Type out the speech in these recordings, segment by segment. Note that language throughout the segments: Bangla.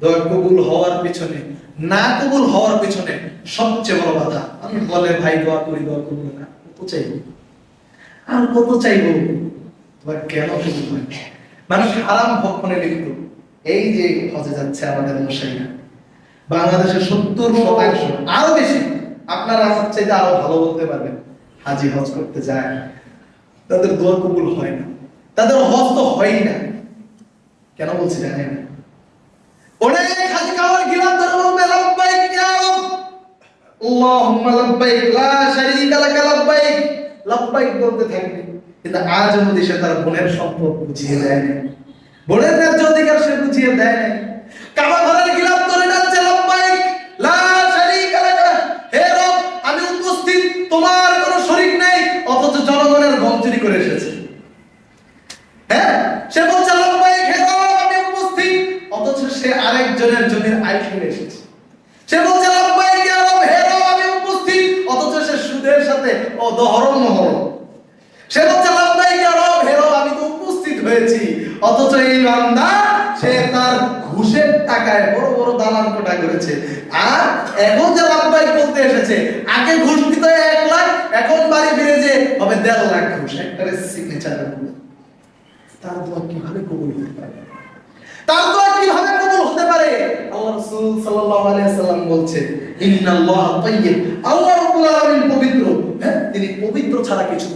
দোয়া কবুল হওয়ার পেছনে, না কবুল হওয়ার পেছনে সবচেয়ে বড় বাধা, আমি বলে ভাই দোয়া করি, দোয়া করব না, কত চাইব? আর কত চাইব? দোয়া কেন মানুষ হারাম ভক্ষণে লিপ্ত। এই যে হজে যাচ্ছে আমাদের মশাইরা, বাংলাদেশের সত্তর শতাংশ, আরও বেশি, আপনারা আমার চাইতে আরও ভালো বলতে পারবেন, হাজি হজ করতে যায় তাদের দোয়া কবুল হয় না। তাদের হজ তো হয়ই না। কেন বলছি জানেন অনেক হাজি কাওয়ার গিলাম বলতে থাকবে, কিন্তু আজ অবধি সে তার বোনের সম্পদ বুঝিয়ে দেয় না বোনের ন্যায্য অধিকার সে বুঝিয়ে দেয় না কাবা ঘরের গিলাম ধরে যাচ্ছে লাব্বাইক লা শারীকা লাক। হে রব, আমি উপস্থিত তোমার করেছে। আর এখন যে বলতে এসেছে, আগে ঘুষ দিত এক লাখ, এখন বাড়ি ফিরে যে হবে দেড় লাখ ঘুষ একটারে সিগনেচার তার দোয়া কীভাবে কবুল হতে পারে? তার দোয়া কীভাবে কবুল হতে পারে? আল্লাহ রাসূল সাল্লাল্লাহু আলাইহি ওয়াসাল্লাম বলছেন, ইন্নাল্লাহ তাইয়্যিব, আল্লাহ রাব্বুল আলামিন পবিত্র। হ্যাঁ তিনি পবিত্র ছাড়া কিছু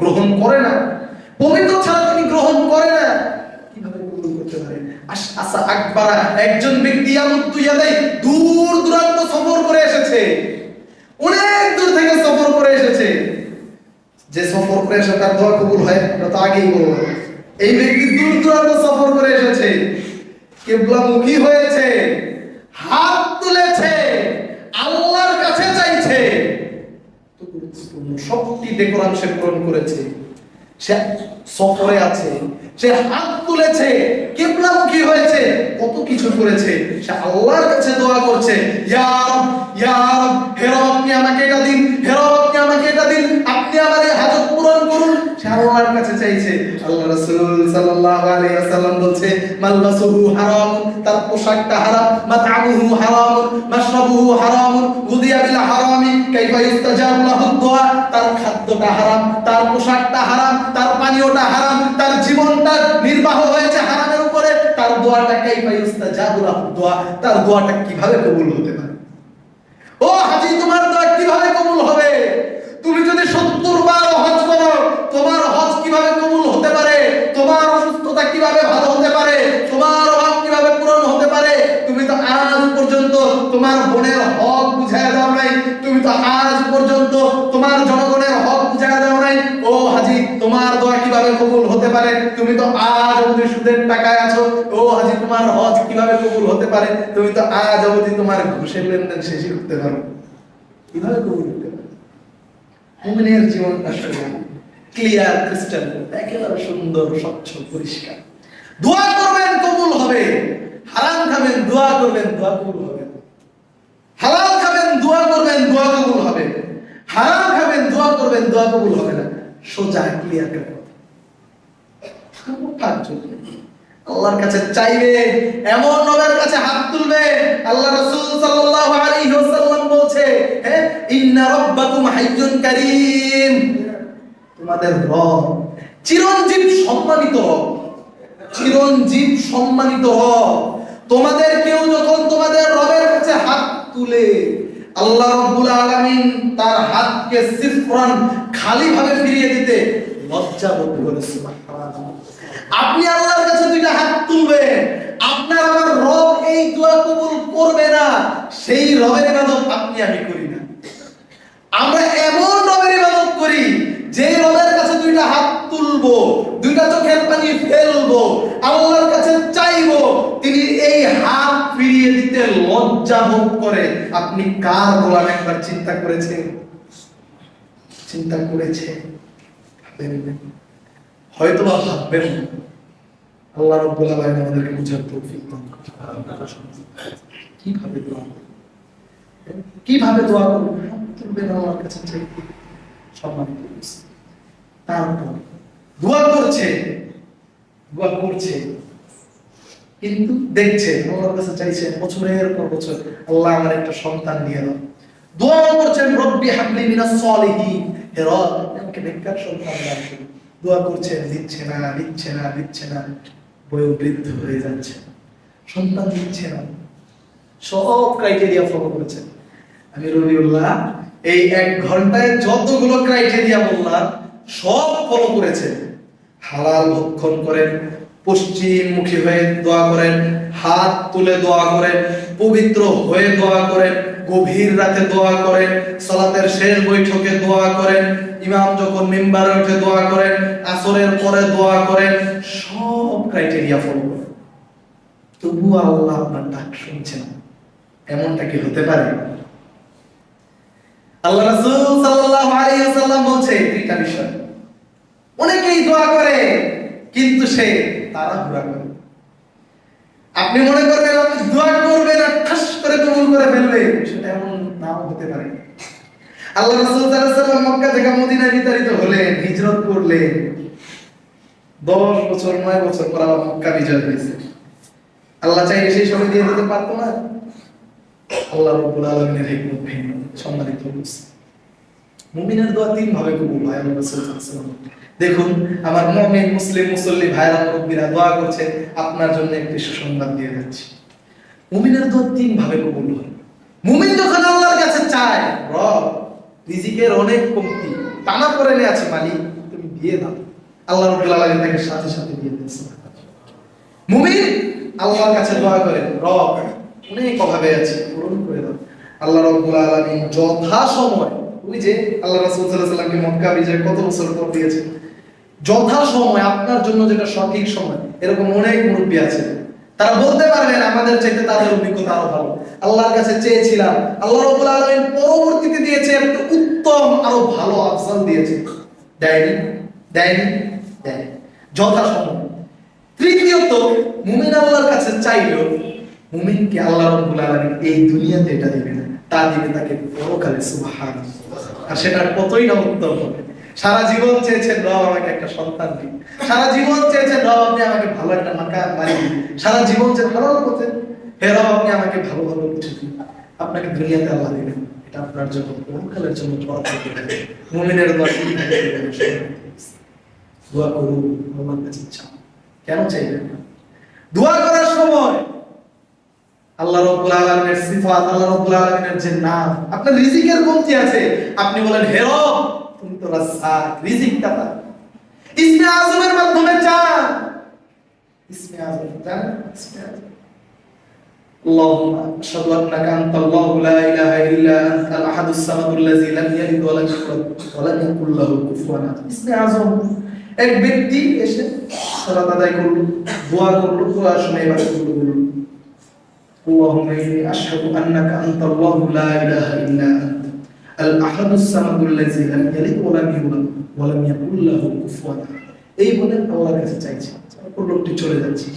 গ্রহণ করে না। পবিত্র ছাড়া তিনি গ্রহণ করে না। পারে আকবারা, একজন ব্যক্তি ইয়াদাই দূর দূরান্ত সফর করে এসেছে। অনেক দূর থেকে সফর করে এসেছে। যে সফর করে এসে তার দোয়া কবুল হয় আমরা তো আগেই বললাম। এই ব্যক্তি দূর দূরান্ত সফর করে এসেছে। কেবলামুখী হয়েছে, হাত তুলেছে, আল্লাহর কাছে চাইছে। তো সবটি ডেকোরাম সে পূরণ করেছে। সে সফরে আছে, সে হাত তুলেছে, কেবলামুখী হয়েছে, কত কিছু করেছে, সে আল্লাহর কাছে দোয়া করছে, ইয়া রব, ইয়া হে রব, আপনি আমাকে এটা দিন, হে রব, আপনি আমাকে এটা দিন, আপনি এই হাজত পূরণ করুন। সে আল্লাহর কাছে চাইছে, আল্লাহ রাসূল সাল্লাল্লাহু আলাইহি ওয়াসাল্লাম বলছে, মালবাসুহু হারাম, তার পোশাকটা হারাম মাতআমুহু হারাম, মাশরাবুহু হারাম গুদিয়া বিল হারামি, কাইফা ইস্তাজাবু লাহু তার খাদ্যটা হারাম, তার পোশাকটা হারাম, তার পানীয়টা হারাম, তার জীবনটা নির্বাহ হয়েছে হারামের উপরে, তার দোয়াটা কাইফা ইস্তাজাবু লাহু দোয়া, তার দোয়াটা কীভাবে কবুল হতে পারে? ও হাজি, তোমার দোয়া কীভাবে কবুল হবে? তুমি যদি সত্তর বার হজ করো, তোমার হজ কীভাবে কবুল হতে পারে? তোমার বোনের হক বুঝায় দাও নাই। তুমি তো আজ পর্যন্ত তোমার জনগণের হক বুঝায় দাও নাই। ও হাজি, তোমার দোয়া কীভাবে কবুল হতে পারে? তুমি তো আজ অবধি সুদের টাকায় আছো। ও হাজি, তোমার হজ কীভাবে কবুল হতে পারে? তুমি তো আজ অবধি তোমার ঘুষের লেনদেন শেষই করতে পারো। কীভাবে কবুল হতে পারে? মুমিনের জীবনটা সোজা ক্লিয়ার ক্রিস্টাল একেবারে সুন্দর, স্বচ্ছ, পরিষ্কার। দোয়া করবেন, কবুল হবে। হারাম খাবেন, দোয়া করবেন, দোয়া কবুল হবে। হালাল খাবেন, দোয়া করবেন, দোয়া কবুল হবে। হারাম খাবেন, দোয়া করবেন, দোয়া কবুল হবে না। সোজা ক্লিয়ার কাট আল্লাহর কাছে চাইবে, এমন নবের কাছে হাত তুলবে। আল্লাহ রাসূল সাল্লাল্লাহু আলাইহি ওয়াসাল্লাম বলছে হ্যাঁ ইন্না রাব্বাকুম হাইয়ুন কারীম। তোমাদের রব চিরঞ্জীব সম্মানিত রব চিরঞ্জীব সম্মানিত রব তোমাদের কেউ যখন তোমাদের রবের কাছে হাত তুলে আল্লাহ রাব্বুল আলামিন তার হাতকে সিফরান খালি ভাবে ফিরিয়ে দিতে লজ্জা বোধ করে আপনি আল্লাহর কাছে দুইটা হাত তুলবেন, আপনার আমার রব এই দোয়া কবুল করবে না, সেই রবের ইবাদত আপনি আমি করি না। আমরা এমন রবের ইবাদত করি যে রবের কাছে দুইটা হাত তুলবো, দুইটা চোখের পানি ফেলব, আল্লাহর কাছে ফিরিয়ে লজ্জা বোধ করে। আপনি কার গোলাম একবার চিন্তা করেছেন চিন্তা ভাবেন হয়তো বা ভাববেন। আল্লাহ রব্বুল আলামিন আমাদেরকে বুঝার তৌফিক দান কীভাবে দোয়া? কীভাবে দোয়া করব আল্লাহর কাছে তারপর, দোয়া করছে। দোয়া করছে। কিন্তু দেখছে, আল্লাহর কাছে চাইছে, বছরের পর বছর আল্লাহ আমার একটা সন্তান দিয়ে দাও। দোয়া করছেন, রব্বি হাবলি মিনাস সলিহিন। হে রব, আমাকে নেককার সন্তান করুন। দোয়া করছেন, দিচ্ছে না দিচ্ছে না দিচ্ছে না। বয়োবৃদ্ধ হয়ে যাচ্ছে। সন্তান দিচ্ছে না। সব ক্রাইটেরিয়া ফলো করেছেন। আমি রবিউল্লাহ, এই এক ঘন্টায় যতগুলো ক্রাইটেরিয়া বললাম, সব ফলো করেছেন। হালাল ভক্ষণ করেন পশ্চিমমুখী হয়ে দোয়া করেন, হাত তুলে দোয়া করেন, পবিত্র হয়ে দোয়া করেন, গভীর রাতে দোয়া করেন, সালাতের শেষ বৈঠকে দোয়া করেন, ইমাম যখন মেম্বারে উঠে দোয়া করেন, আসরের পরে দোয়া করেন, সব ক্রাইটেরিয়া ফলো করেন। তবুও আল্লাহ আপনার ডাক শুনছেন এমনটা কি হতে পারে? আল্লাহ রাসূল সাল্লাল্লাহু আলাইহি ওয়াসাল্লাম বলছে দুইটা বিষয়। অনেকেই দোয়া করে, কিন্তু সে তাড়াহুড়া করে। আপনি মনে করবেন আপনি দোয়া করবেন আর ঠাস করে কবুল করে ফেলবে? সেটা এমন নাও হতে পারে। আল্লাহ রাসূল সাল্লাল্লাহু আলাইহি মক্কা থেকে মদিনায় বিতাড়িত হলেন, হিজরত করলেন। 10 বছর 9 বছর পর আবার মক্কা বিজয় হয়েছে। আল্লাহ চাইলে সেই সময় দিয়ে দিতে পারতো না। আল্লাহ রব্বুল আলামিনের হিকমত ভিন্ন সম্মানিত উপস্থিত মুমিনের দোয়া তিন ভাবে কবুল হয় দেখুন, আমার মুমিন, মুসলিম, মুসল্লি ভাইরা মুরব্বীরা দোয়া করছে, আপনার জন্য একটি সুসংবাদ দিয়ে যাচ্ছি। মুমিনের দোয়া তিন ভাবে কবুল হয়। মুমিন যখন আল্লাহর কাছে চায়, রব, রিজিকের অনেক কমতি টানা করে নিয়ে আছে মালিক, তুমি দিয়ে দাও। আল্লাহ রব্বুল আলামিন তাকে সাথে সাথে দিয়ে দিয়েছে মুমিন আল্লাহর কাছে দোয়া করেন রব, অনেক অভাবে আছে, পূরণ করে দাও। আল্লাহ রব্বুল আলামিন যথা সময় ওই যে আল্লাহ রাসূল সাল্লামকে বিজয় কত বছর পর যথা সময় আপনার জন্য যেটা সঠিক সময়, এরকম অনেক আছে তারা বলতে পারবেন আমাদের চাইতে তাদের অভিজ্ঞতা আরও ভালো। আল্লাহর কাছে চেয়েছিলাম, আল্লাহ পরবর্তীতে দিয়েছে একটা উত্তম আরও ভালো দিয়েছে। দেয়নি? দেয়নি? যথা সময়। তৃতীয়ত, মুমিন আল্লাহর কাছে চাইলো মুমিনকে আল্লাহ রাব্বুল আলামিন এই দুনিয়াতে এটা দিবে না, তা দিবে তাকে পরকালে সুবহান আর সেটা কতই না উত্তম। হবে সারা জীবন চেয়েছেন রব আমাকে একটা সন্তান দিন সারা জীবন চেয়েছেন রব আপনি আমাকে ভালো একটা মাকান বাড়ি দিন সারা জীবন চেয়ে ভালো করতেন, হে আপনি আমাকে ভালো ভালো কিছু দিন। আপনাকে দুনিয়াতে আল্লাহ দিবেন। এটা আপনার জন্য পরকালের জন্য মুমিনের দোয়া দোয়া করুন আল্লাহর কাছে কেন চাইবেন দোয়া করার সময় আল্লাহ রাব্বুল আলামিনের সিফাত আল্লাহ রাব্বুল আলামিনের যে নাম আপনার রিজিকের কমতি আছে আপনি বলেন হে রব তুমি তো রাজ্জাক রিজিক দাতা ইসমে আজমের মাধ্যমে চান ইসমে আজম জানেন ইসমে আজম اللهم اشهد انك انت الله لا اله الا انت الاحد الصمد الذي لم يلد ولم يولد ولم يكن له كفوا احد ইসমে আজম এক ব্যক্তি এসে সালাত আদায় করলো দোয়া করলো দোয়া শুনে এবার বলল اللهم إني أشهد أنك أنت الله لا إله إلا أنت الأحد الصمد الذي لم يلد ولم يولد ولم يكن له كفوا أحد এই বলে আল্লাহর কাছে চাইছি তারপর লোকটি চলে যাচ্ছে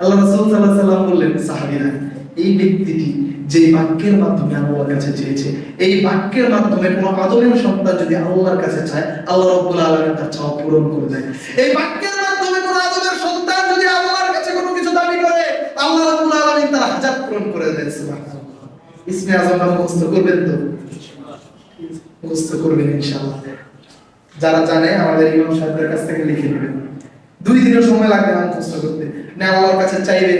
আল্লাহ রাসূল সাল্লাল্লাহু আলাইহি সাল্লাম বললেন সাহাবীরা এই ব্যক্তিটি যে বাক্যের মাধ্যমে আল্লাহর কাছে চেয়েছে এই বাক্যের মাধ্যমে কোন আদমের সন্তান যদি আল্লাহর কাছে চায় আল্লাহ রাব্বুল আলামিন তার চাওয়া পূরণ করে দেয় এই বাক্যের পূরণ করে সুবহানাল্লাহ ইসমে আজমটা মুখস্থ করবেন তো? মুখস্থ করবেন ইনশাআল্লাহ। যারা জানে, আমাদের ইমাম সাহেবের কাছ থেকে লিখে নেবেন। দুই দিনের সময় লাগবে না মুখস্থ করতে। না আল্লাহর কাছে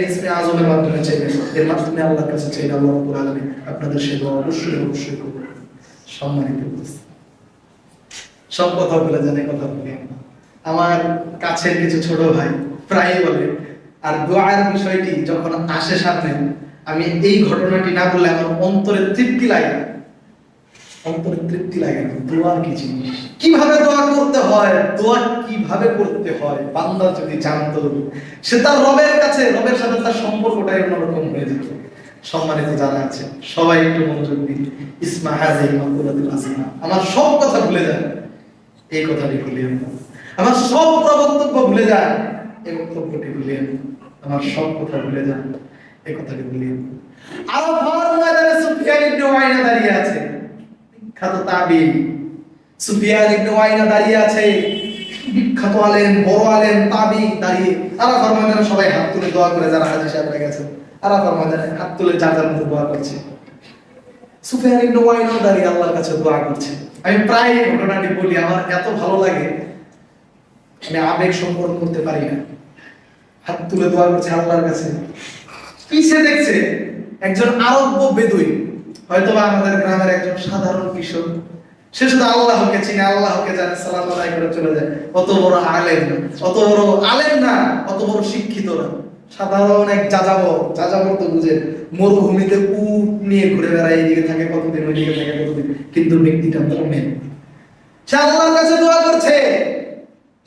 ইসমে আজমের মাধ্যমে এর মাধ্যমে আল্লাহর কাছে আল্লাহ আলামিন আপনাদের সেবা অবশ্যই অবশ্যই সম্মানিত সব জানে কথা আমার। কাছের কিছু ছোট ভাই প্রায় বলে, আর দোয়ার বিষয়টি যখন আসে সামনে আমি এই ঘটনাটি না বললে আমার অন্তরে তৃপ্তি লাগে না। অন্তরে তৃপ্তি লাগে না। দোয়া কি জিনিস? কীভাবে দোয়া করতে হয়? দোয়া কীভাবে করতে হয়? বান্দা যদি জানতো, সে তার রবের কাছে, রবের সাথে তার সম্পর্কটাই অন্যরকম হয়ে যেত। সম্মানিত জানা আছে সবাই একটু মনোযোগ দিন ইসমা হাজি আসনা আমার সব কথা ভুলে যায় এই কথাটি না। আমার সব প্রবক্তব্য ভুলে যায় এই বক্তব্যটি না। আমার সব কথা ভুলে যান। এই কথাটি ভুলিয়েন আরাফার ময়দানে সুফিয়ান ইবনে ওয়াইনা দাঁড়িয়ে আছে। বিখ্যাত তাবিঈন সুফিয়ান ইবনে ওয়াইনা দাঁড়িয়ে আছে। বিখ্যাত আলেন বড় আলেন তাবি দাঁড়িয়ে। আরাফার ময়দানে সবাই হাত তুলে দোয়া করে, যারা হাজি সাহেবরা গেছেন। আরাফার ময়দানে হাত তুলে যার যার মতো দোয়া করছে। সুফিয়ান ইবনে ওয়াইনও দাঁড়িয়ে আল্লাহর কাছে দোয়া করছে। আমি প্রায় ঘটনাটি বলি, আমার এত ভালো লাগে। আমি আবেগ সম্পর্ক করতে পারি না। হাত তুলে দোয়া করছে আল্লাহর কাছে। পিছে দেখছে? একজন আরব্য বেদুই হয়তো আমাদের গ্রামের একজন সাধারণ কিশোর সে শুধু আল্লাহকে চিনে, আল্লাহকে জানে সালাম আদায় করে চলে যায়। অত বড় আলেম অত বড় আলেম না, অত বড় শিক্ষিত না। সাধারণ এক যাযাবর যাযাবর তো বুঝে মরুভূমিতে উট নিয়ে ঘুরে বেড়ায়, এদিকে থাকে, কতদিন ওইদিকে থাকে, কতদিন। কিন্তু ব্যক্তিটা মোমেন সে আল্লাহর কাছে দোয়া করছে।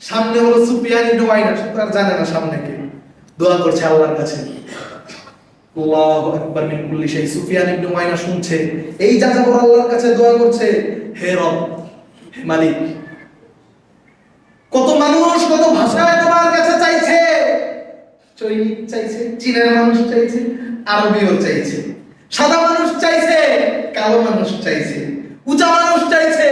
সামনে হলো সুফিয়ান ইবনে ওয়াইনা সে তো আর জানে না সামনে কে। দোয়া করছে আল্লাহর কাছে। আল্লাহু আকবার মিন কুল্লি শাই সুফিয়ান ইবনে ওয়াইনা শুনছে, এই যাযাবর আল্লাহর কাছে দোয়া করছে, হে রব, হে মালিক, কত মানুষ কত ভাষায় তোমার কাছে চাইছে চৈনিক চাইছে, চীনের মানুষ চাইছে চাইছে, সাদা মানুষ চাইছে, কালো মানুষ চাইছে, উঁচা মানুষ চাইছে,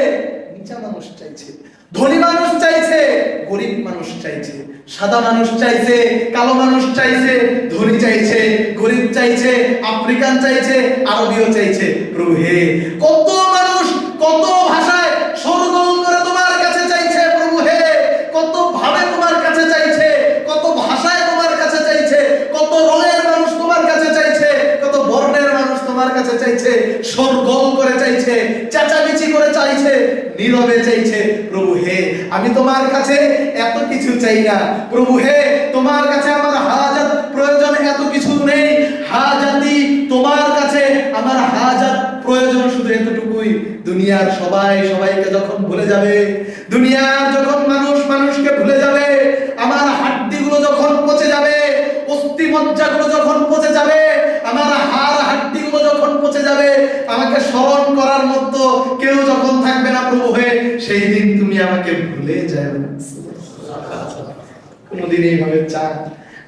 নিচা মানুষ চাইছে, ধনী মানুষ চাইছে, গরিব মানুষ চাইছে সাদা মানুষ চাইছে, কালো মানুষ চাইছে, ধনী চাইছে, গরিব চাইছে, আফ্রিকান চাইছে আরবীয় চাইছে। প্রভু হে কত মানুষ কত ভাষায় সরগম করে তোমার কাছে চাইছে প্রভু হে? কত ভাবে তোমার কাছে চাইছে? কত ভাষায় তোমার কাছে চাইছে? কত রঙের মানুষ তোমার কাছে চাইছে? কত বর্ণের মানুষ তোমার কাছে চাইছে? সরগম করে চাইছে, চেঁচামেচি করে চাইছে, নীরবে চাইছে প্রভু হে। আমি তোমার কাছে এত কিছু চাই না। প্রভু হে, তোমার কাছে আমার হাজাত প্রয়োজন, এত কিছু নেই। হাজাতি তোমার কাছে আমার হাজাত প্রয়োজন, শুধু এতটুকুই। দুনিয়ার সবাই সবাইকে যখন ভুলে যাবে, দুনিয়ার যখন মানুষ মানুষকে ভুলে যাবে, আমার হাড্ডিগুলো যখন পচে যাবে অস্থি মজ্জাগুলো যখন পচে যাবে, আমার হাড় হাড্ডিগুলো যখন পচে যাবে আমাকে স্মরণ করার মতো কেউ যখন থাকবে না প্রভু হয়ে, সেই দিন তুমি আমাকে ভুলে যাবে কোনোদিন এইভাবে চান।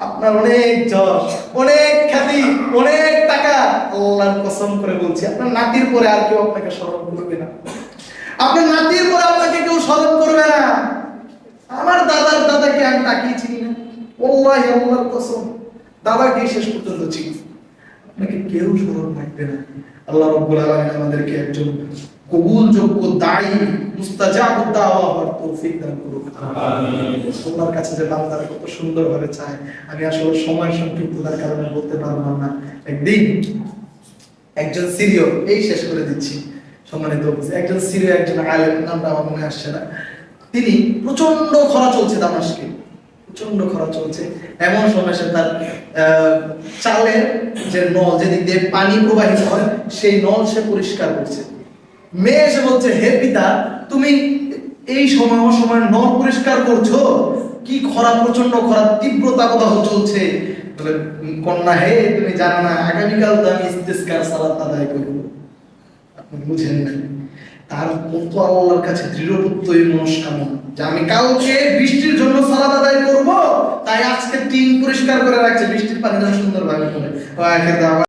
আপনার অনেক অনেক খ্যাতি, অনেক টাকা। আল্লাহর কসম করে বলছি, আপনার নাতির পরে আর কেউ আপনাকে স্মরণ করবে না। আপনার নাতির পরে আপনাকে কেউ স্মরণ করবে না। আমার দাদার দাদাকে আমি তাকিয়ে চিনি না। আল্লাহর কসম দাদাকে শেষ পর্যন্ত চিনি। আপনাকে কেউ স্মরণ রাখবে না। আল্লাহ রাব্বুল আলামিন আমাদেরকে একজন কবুলযোগ্য দায়ী মুস্তাজাবুদ দাওয়া হওয়ার তৌফিক দান করুন আল্লাহর কাছে যে বান্দারা কত সুন্দরভাবে চায় আমি আসলে সময় সংক্ষিপ্ততার কারণে বলতে পারলাম না। একদিন একজন সিরিয় এই শেষ করে দিচ্ছি সম্মানিত উপস্থিতি। একজন সিরিয় একজন আলেম নামটা আমার মনে আসছে না। তিনি প্রচণ্ড খরা চলছে দামাস্কে প্রচণ্ড খরা চলছে এমন সময় সে তার চালের যে নল যেদিক দিয়ে পানি প্রবাহিত হয়, সেই নল সে পরিষ্কার করছে। মেয়ে এসে বলছে, হে পিতা, তুমি এই সময় সময় নল পরিষ্কার করছ? কি খরা প্রচণ্ড খরা, তীব্রতা প্রদাহ চলছে? কন্যা, হে, তুমি জানো না, আগামীকাল তো আমি ইস্তেস্কার সালাত আদায় করব। আপনি বুঝেন না। তার মতো আল্লাহর কাছে দৃঢ় প্রত্যয় মনস্কামনা যে আমি কালকে বৃষ্টির জন্য সালাদ আদায় করব, তাই আজকে টিন পরিষ্কার করে রাখছে। বৃষ্টির পানি যেন সুন্দরভাবে পড়ে।